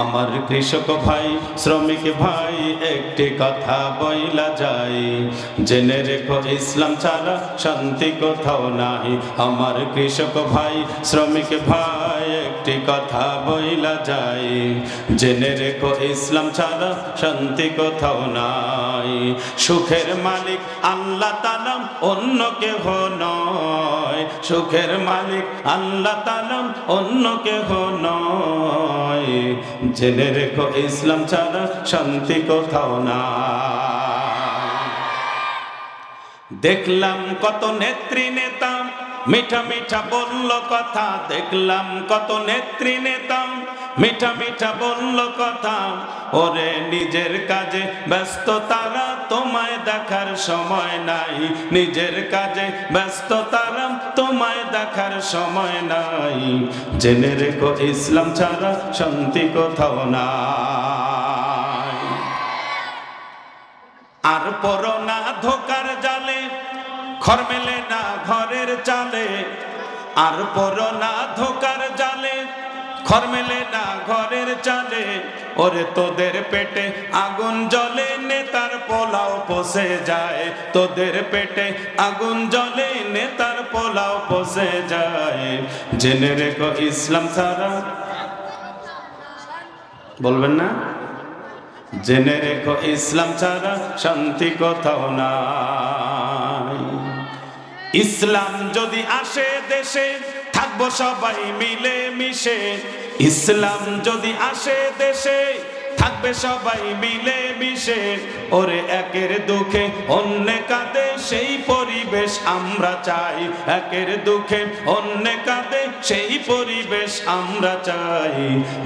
আমার কৃষক ভাই, শ্রমিক ভাই, একটি কথা বইলা যাই। জেনে রেখো, ইসলাম ছাড়া শান্তি কোথাও নাই। আমার কৃষক ভাই, শ্রমিক ভাই একটি কথা বইলা যায়। জেনে রেখো, ইসলাম ছাড়া শান্তি কোথাও নাই। সুখের মালিক আল্লাহ তালাম অন্য কেহ নয়। সুখের মালিক আল্লাহ তালাম অন্য কেহ নয়। জেনে রেখো, ইসলাম ছাড়া শান্তি কোথাও না দেখলাম কত নেত্রী নেতা মিঠা মিঠা বলল কথা, দেখলাম কত নেত্রী নেতাম। মিঠা মিঠা বলল কথা, ওরে নিজের কাজে ব্যস্ত, তারা তোমায় দেখার সময় নাই। নিজের কাজে ব্যস্ত, তারা তোমায় দেখার সময় নাই। জেনে রেখো, ইসলাম ছাড়া শান্তি কোথাও নাই। আর পড়ো না ধোকার জালে ঘর ঘরের চালে আর পড়ো না ধোকার জালে ঘর মেলে না ঘরের চালে। ওরে তোদের পেটে আগুন জ্বলে, নেতার পোলাও পচে যায়। তোদের পেটে আগুন জ্বলে, নেতার পোলাও পচে যায়। জেনে রেখো ইসলাম ছাড়া বলবেন না? জেনে রেখো ইসলাম ছাড়া শান্তি কোথাও নাই। ইসলাম যদি আসে দেশে থাকব সবাই মিলে মিশে। ইসলাম যদি আসে দেশে থাকবে সবাই মিলে মিশে। ওরে একের দুঃখে অন্য কাঁদে, সেই পরিবেশ আমরা চাই। একের দুঃখে অন্য কাঁদে, সেই পরিবেশ আমরা চাই।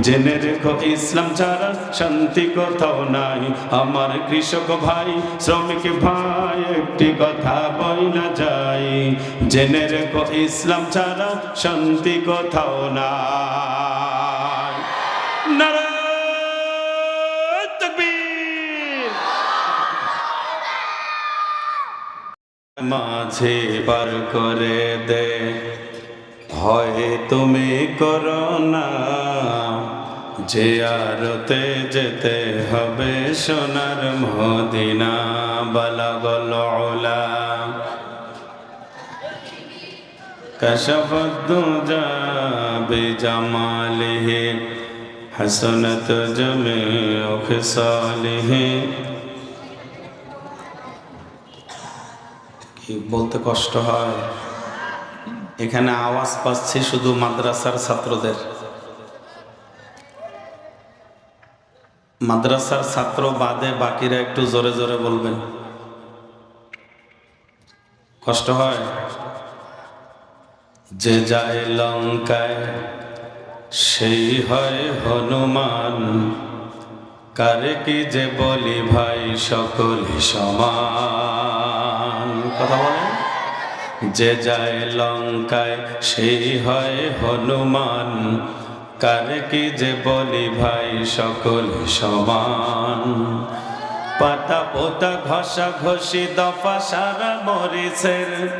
জেনে রেখো, ইসলাম ছাড়া শান্তি কোথাও নাই। আমার কৃষক ভাই, শ্রমিক ভাই, একটি কথা বই না যাই। জেনে রেখো, ইসলাম ছাড়া শান্তি কোথাও নাই। মাঝে পার করে দে। হয় তুমি করোনা যে আরতে যেতে হবে সোনার মদিনা বালাগল ওলা। কশফদ্দু যাবে হাসনত জমে ওখ কি বলতে কষ্ট হয়? এখানে আওয়াজ পাচ্ছি শুধু মাদ্রাসার ছাত্রদের। মাদ্রাসার ছাত্র বাদে বাকিরা একটু জোরে জোরে বলবেন। কষ্ট হয়? যে যায় লঙ্কায়, সেই হয় হনুমান। কারে কি যে বলি ভাই, সকলে সমান। কথা বলেন। যে যায় লঙ্কায় সেই হয় হনুমান। কারে কি যে বলি ভাই, সকলে সমান। পাতা পোতা ঘষা ঘষি, দফা সারা মরিচের।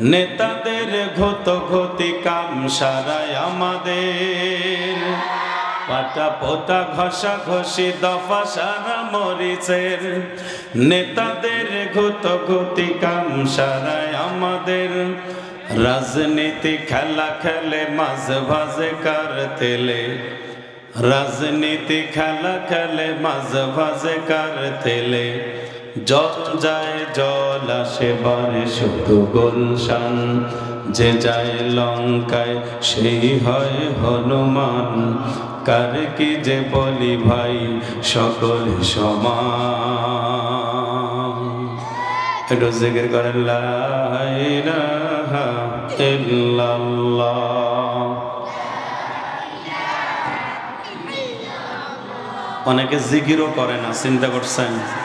নেতাদের ঘত ঘতি কাম সারাই আমাদের। পাতা পোতা ঘষা ঘষি, দফা সারা মরিচের নেতাদের ঘুত ঘুতি কাম সারাই আমাদের। রাজনীতি খেলা খেলে মাঝ ভাজে কার তেলে রাজনীতি খেলা খেলে মাঝ ভাজে কার তেলে জল যায়, জল আসে, বারে শুধু গুলশান। যে যায় লঙ্কায়, সেই হয় হনুমান। কার কি যে বলি ভাই, সকল সমান। একটু জিকির করেন, লা ইলাহা ইল্লাল্লাহ। অনেকে জিকিরও করে না, চিন্তা করছেন।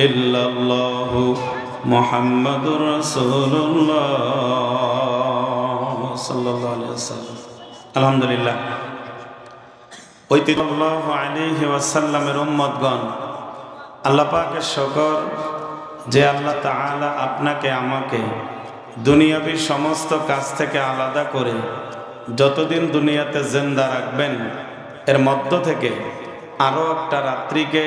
إلا الله محمد رسول الله صلى الله عليه وسلم الحمد لله ঐতিহ্য আলিহি ওয়াসাল্লামের উম্মতগণ আল্লাহ পাকের শকর যে আল্লাহ তাআলা আপনাকে আমাকে দুনিয়াবি সমস্ত কাজ থেকে আলাদা করে যতদিন দুনিয়াতে জেন্দা রাখবেন এর মধ্য থেকে আরও একটা রাত্রিকে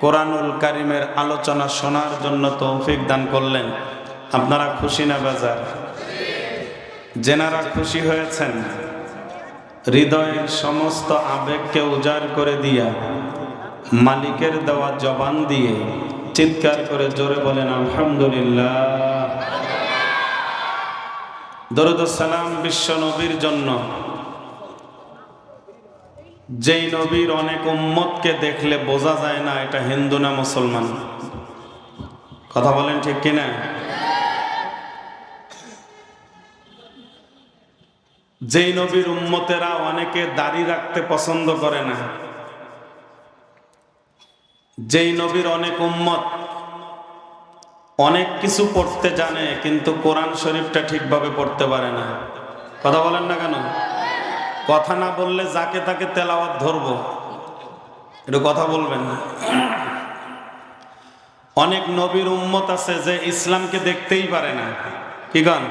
কোরআনুল কারিমের আলোচনা শোনার জন্য তৌফিক দান করলেন। আপনারা খুশি না বাজার? জেনারা খুশি হয়েছেন, হৃদয়ের সমস্ত আবেগকে উজাড় করে দিয়া, মালিকের দেওয়া জবান দিয়ে চিৎকার করে জোরে বলেন, আলহামদুলিল্লাহ। দরুদ সালাম বিশ্ব নবীর জন্য যেই নবীর অনেক উম্মতকে দেখলে বোঝা যায় না এটা হিন্দু না মুসলমান। কথা বলেন ঠিক কিনা? যেই নবীর উম্মতেরা অনেকে দাড়ি রাখতে পছন্দ করে না। যেই নবীর অনেক উম্মত অনেক কিছু পড়তে জানে, কিন্তু কোরআন শরীফটা ঠিকভাবে পড়তে পারে না। কথা বলেন না কেন? কথা না বললে যাকে তাকে তেলাওয়াত ধরবো। একটু কথা বলবেন অনেক নবীর উম্মত আছে যে ইসলামকে দেখতেই পারে না। কি গান?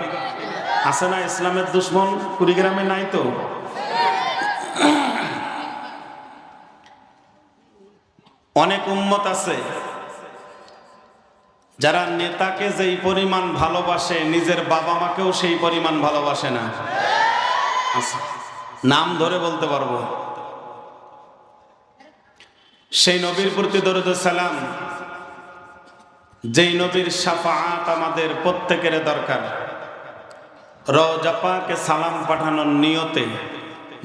আছে না ইসলামের দুশ্মন? কুড়িগ্রামে নাই তো? অনেক উম্মত আছে যারা নেতাকে যেই পরিমাণ ভালোবাসে, নিজের বাবা মাকেও সেই পরিমাণ ভালোবাসে না। আছে। নাম ধরে বলতে পারব? সেই নবীর প্রতি দরুদ সালাম, যেই নবীর সাফাআত আমাদের প্রত্যেকের দরকার। রজাপাকে সালাম পাঠানোর নিয়তে,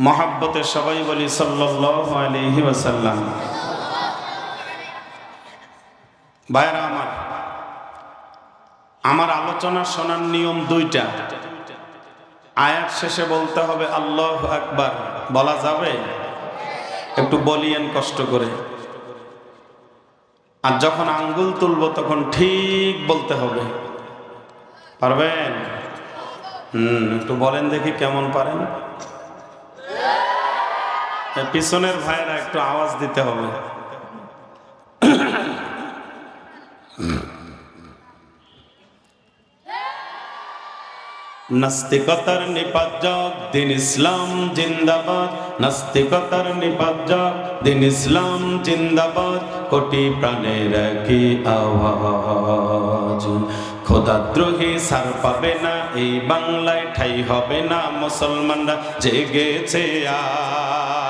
মহাব্বতে সবাই বলি সাল্লাল্লাহু আলাইহি ওয়াসাল্লাম। ভাইরা আমার আমার আলোচনা শোনার নিয়ম দুইটা। আয়াত শেষে বলতে হবে, আল্লাহ আকবার। বলা যাবে? একটু বলিয়েন কষ্ট করে। আর যখন আঙ্গুল তুলবো তখন ঠিক বলতে হবে। পারবেন? হুম, একটু বলেন দেখি কেমন পারেন। পিছনের ভাইয়েরা একটু আওয়াজ দিতে হবে। নাস্তিকতার নিপাজ্জক দিন ইসলাম জিন্দাবাদ। নাস্তিকতার নিপাজ্জক দিন ইসলাম জিন্দাবাদ। কোটি প্রাণের কি আওয়াজ। খোদাদ্রোহী সার পাবে না, এই বাংলায় ঠাই হবে না মুসলমানরা, জেগেছে আজ।